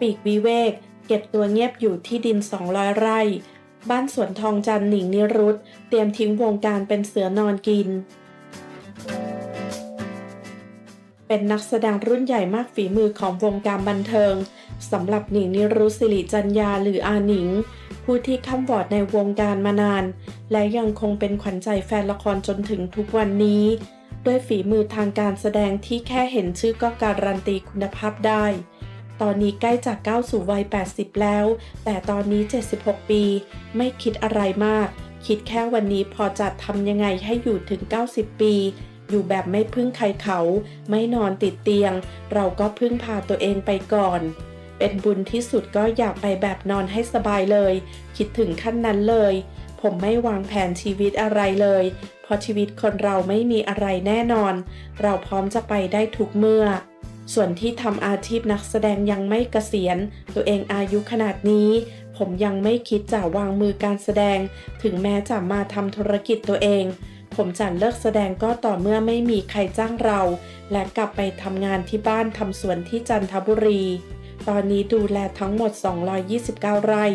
ปีกวิเวก เก็บตัวเงียบอยู่ที่ดิน 200 ไร่ บ้านสวนทองจันหนิงนิรุตเตรียมทิ้งวงการเป็นเสือนอนกิน เป็นนักแสดงรุ่นใหญ่มากฝีมือของวงการบันเทิงสำหรับหนิงนิรุตสิริจัญญาหรืออาหนิง ผู้ที่ข้ามวอดในวงการมานาน และยังคงเป็นขวัญใจแฟนละครจนถึงทุกวันนี้ ด้วยฝีมือทางการแสดงที่แค่เห็นชื่อก็การันตีคุณภาพได้ ตอนนี้ใกล้จากก้าวสู่วัย 80 แล้ว แต่ตอนนี้ 76 ปี ไม่คิดอะไรมาก คิดแค่วันนี้พอจะทำยังไงให้อยู่ถึง 90 ปี อยู่แบบไม่พึ่งใครเขา ไม่นอนติดเตียง เราก็พึ่งพาตัวเองไปก่อน เป็นบุญที่สุดก็อยากไปแบบนอนให้สบายเลย คิดถึงขั้นนั้นเลยผมไม่วางแผนชีวิตอะไรเลย เพราะชีวิตคนเราไม่มีอะไรแน่นอน เราพร้อมจะไปได้ทุกเมื่อ ส่วนที่ทำอาชีพนักแสดงยังไม่เกษียณ ตัวเองอายุขนาดนี้ ผมยังไม่คิดจะวางมือการแสดง ถึงแม้จะมาทำธุรกิจตัวเอง ผมจะเลิกแสดงก็ต่อเมื่อไม่มีใครจ้างเรา และกลับไปทำงานที่บ้านทำสวนที่จันทบุรีตอนนี้ดูแลทั้งหมด 229 ไร่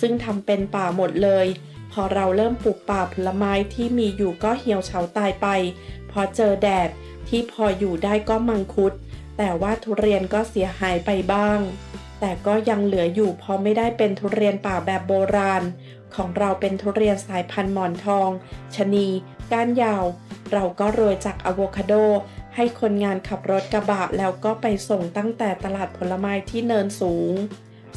ซึ่งทำเป็นป่าหมดเลย พอเราเริ่มปลูกป่าผลไม้ที่มีอยู่ก็เหี่ยวเฉาตายไป พอเจอแดดที่พออยู่ได้ก็มังคุด แต่ว่าทุเรียนก็เสียหายไปบ้าง แต่ก็ยังเหลืออยู่เพราะไม่ได้เป็นทุเรียนป่าแบบโบราณ ของเราเป็นทุเรียนสายพันธุ์หมอนทองชะนี ก้านยาว เราก็โรยจากอะโวคาโด ให้คนงานขับรถกระบะแล้วก็ไปส่งตั้งแต่ตลาดผลไม้ที่เนินสูง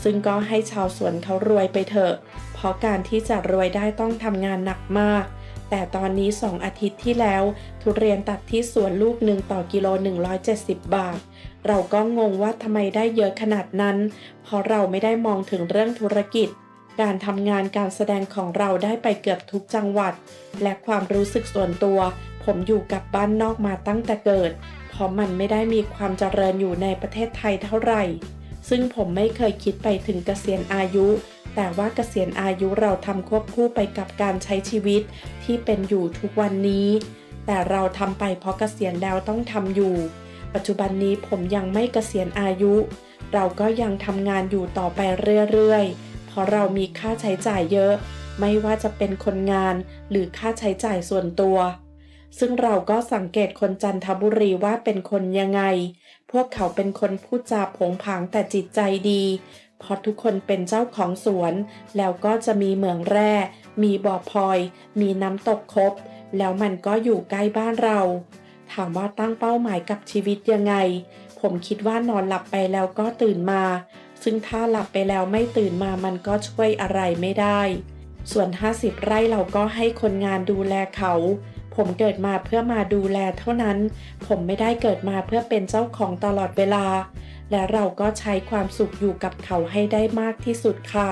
ซึ่งก็ให้ชาวสวนเขารวยไปเถอะ เพราะการที่จะรวยได้ต้องทำงานหนักมาก แต่ตอนนี้ 2 อาทิตย์ที่แล้ว ทุเรียนตัดที่สวนลูกหนึ่งต่อกิโล 170 บาท เราก็งงว่าทำไมได้เยอะขนาดนั้น เพราะเราไม่ได้มองถึงเรื่องธุรกิจ การทำงานการแสดงของเราได้ไปเกือบทุกจังหวัด และความรู้สึกส่วนตัว ผมอยู่กับบ้านนอกมาตั้งแต่เกิด เพราะมันไม่ได้มีความเจริญอยู่ในประเทศไทยเท่าไหร่ ซึ่งผมไม่เคยคิดไปถึงเกษียณอายุ แต่ว่าเกษียณอายุเราทำควบคู่ไปกับการใช้ชีวิตที่เป็นอยู่ทุกวันนี้ แต่เราทำไปเพราะเกษียณแล้วต้องทำอยู่ ปัจจุบันนี้ผมยังไม่เกษียณอายุ เราก็ยังทำงานอยู่ต่อไปเรื่อยๆ เพราะเรามีค่าใช้จ่ายเยอะ ไม่ว่าจะเป็นคนงานหรือค่าใช้จ่ายส่วนตัว ซึ่งเราก็สังเกตคนจันทบุรีว่าเป็นคนยังไง พวกเขาเป็นคนพูดจาผงผางแต่จิตใจดีเพราะทุกคนเป็นเจ้าของสวน แล้วก็จะมีเหมืองแร่ มีบ่อพลอย มีน้ำตกครบ แล้วมันก็อยู่ใกล้บ้านเรา ถามว่าตั้งเป้าหมายกับชีวิตยังไง ผมคิดว่านอนหลับไปแล้วก็ตื่นมา ซึ่งถ้าหลับไปแล้วไม่ตื่นมามันก็ช่วยอะไรไม่ได้ ส่วน 50 ไร่เราก็ให้คนงานดูแลเขา ผมเกิดมาเพื่อมาดูแลเท่านั้น ผมไม่ได้เกิดมาเพื่อเป็นเจ้าของตลอดเวลา และเราก็ใช้ความสุขอยู่กับเขาให้ได้มากที่สุดค่ะ